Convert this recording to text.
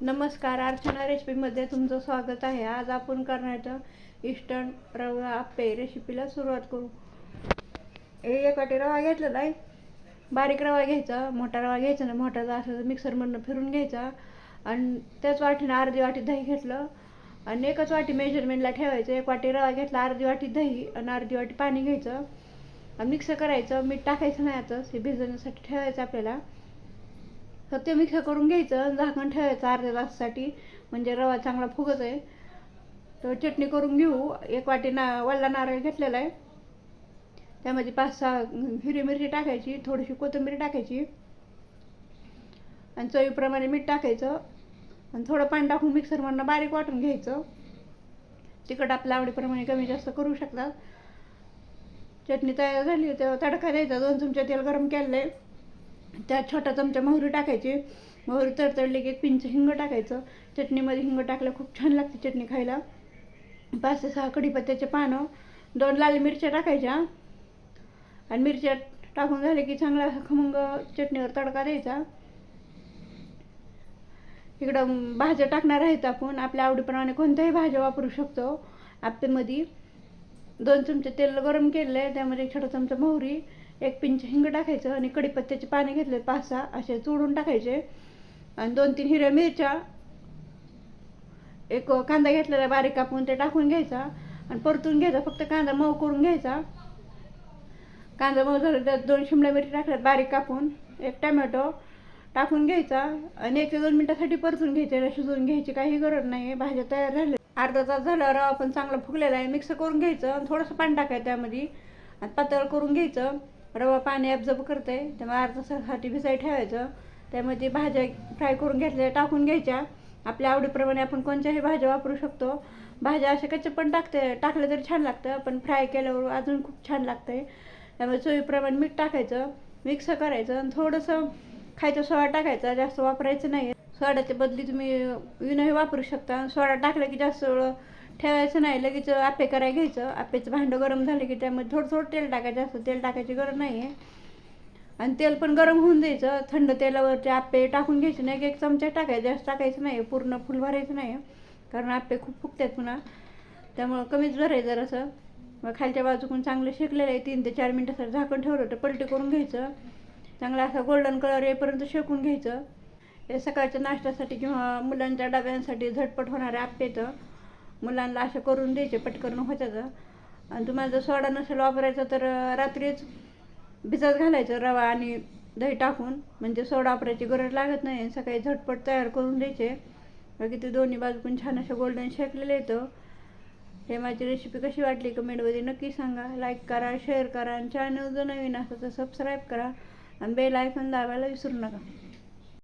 नमस्कार अर्चना रेसिपीमध्ये तुमचं स्वागत आहे. आज आपण करण्याचं इस्टर्न रवा आप्पे रेसिपीला सुरुवात करू. हे एक वाटी रवा घेतलेला आहे बारीक रवा घ्यायचा मोठा रवा घ्यायचा ना मोठाचा असं मिक्सरमधनं फिरून घ्यायचा. आणि त्याच वाटीनं अर्धी वाटी दही घेतलं आणि एकच वाटी मेजरमेंटला ठेवायचं. एक वाटी रवा घेतला अर्धी वाटी दही आणि अर्धी वाटी पाणी घ्यायचं. आणि मिक्स करायचं मीठ टाकायचं नाही आता हे भिजवण्यासाठी ठेवायचं आपल्याला. तर ते मिक्स करून घ्यायचं झाकण ठेवायचं अर्ध्या तासासाठी. म्हणजे रवा चांगला फुगत आहे. तर चटणी करून घेऊ. एक वाटी ना वल्ला नारळ घेतलेला आहे. त्यामध्ये पाच सहा हिरवी मिरची टाकायची थोडीशी कोथिंबीर टाकायची. आणि चवीप्रमाणे मीठ टाकायचं. आणि थोडं पाणी टाकून मिक्सरमधनं बारीक वाटून घ्यायचं. तिखट आपल्या आवडीप्रमाणे कमी जास्त करू शकतात चटणी तयार झाली तर तडका द्यायचा. दोन चमचे तेल गरम केलं आहे. त्यात छोटा चमचा मोहरी टाकायची. मोहरी तडतडली की एक पिंच हिंग टाकायचं. चटणीमध्ये हिंग टाकलं खूप छान लागते चटणी खायला. पाच ते सहा कढीपत्त्याचे पानं दोन लाल मिरच्या टाकायच्या. आणि मिरच्या टाकून झाले की चांगला खमंग चटणीवर तडका द्यायचा. इकडं भाज्या टाकणार आहेत आपण. आपल्या आवडीप्रमाणे कोणत्याही भाज्या वापरू शकतो. आप्पेमध्ये दोन चमचे तेल गरम केलेलं आहे. त्यामध्ये एक छोटा चमचा मोहरी एक पिंच हिंग टाकायचं आणि कडीपत्त्याचे पाने घेतले पाच सहा असे चोडून टाकायचे. आणि दोन तीन हिरव्या मिरच्या एक कांदा घेतलेला बारीक कापून ते टाकून घ्यायचा आणि परतून घ्यायचा फक्त कांदा मऊ करून घ्यायचा. कांदा मऊ झाला त्यात दोन शिमला मिरची टाकल्यात बारीक कापून एक टमॅटो टाकून घ्यायचा आणि एक ते दोन मिनटासाठी परतून घ्यायचे. शिजवून घ्यायची काही गरज नाही भाज्या तयार झाल्या. अर्धा तास झाला रवा पण चांगला फुगलेला आहे. मिक्स करून घ्यायचं आणि थोडंसं पाणी टाकायचं त्यामध्ये. आणि पातळ करून घ्यायचं. रवा पाणी ॲब्झॉर्ब करते त्यामुळे अर्धा तासासाठी भिजाई ठेवायचं. त्यामध्ये भाज्या फ्राय करून घेतल्या टाकून घ्यायच्या. आपल्या आवडीप्रमाणे आपण कोणत्याही भाज्या वापरू शकतो. भाज्या अशा कच्च्या पण टाकते टाकलं तरी छान लागतं पण फ्राय केल्यावर अजून खूप छान लागतं त्यामुळे चवीप्रमाणे मीठ टाकायचं मिक्स करायचं आणि थोडंसं खायचं सोडा टाकायचा जास्त वापरायचं नाही सोड्याच्या बदली तुम्ही विनही वापरू शकता. सोडा टाकला की जास्त वेळ ठेवायचं नाही लगेच आप्पे करायला घ्यायचं. आपेचं भांडं गरम झालं की त्यामध्ये थोडं थोडं तेल टाकायचं असतं. तेल टाकायची गरज नाही आहे आणि तेल पण गरम होऊन द्यायचं. थंड तेलावरचे आपे आप्पे टाकून घ्यायचे नाही. एक एक चमचा टाकायचं. जास्त टाकायचं नाही पूर्ण फुल भरायचं नाही कारण आप्पे खूप फुगतात पुन्हा. त्यामुळं कमीच भरायचं जरासं. मग खालच्या बाजूकून चांगलं शेकलेलं आहे. तीन ते चार मिनटासाठी झाकण ठेवलं होतं. पलटी करून घ्यायचं. चांगला असा गोल्डन कलर येईपर्यंत शेकून घ्यायचं. हे सकाळच्या नाश्त्यासाठी किंवा मुलांच्या डब्यांसाठी झटपट होणारे आप्पे तर. मुलांना असं करून द्यायचे पटकन होत्याचं. आणि तुम्हाला जर सोडा नसेल वापरायचा तर रात्रीच भिजत घालायचं रवा आणि दही टाकून. म्हणजे सोडा वापरायची गरज लागत नाही सकाळी झटपट तयार करून द्यायचे. बाकी ते दोन्ही बाजू पण छान असं गोल्डन शेकलेलं येतं. हे माझी रेसिपी कशी वाटली कमेंटमध्ये नक्की सांगा. लाईक करा शेअर करा आणि चॅनल जर नवीन असेल तर सबस्क्राईब करा. आणि बेल आयकॉन दाबायला विसरू नका.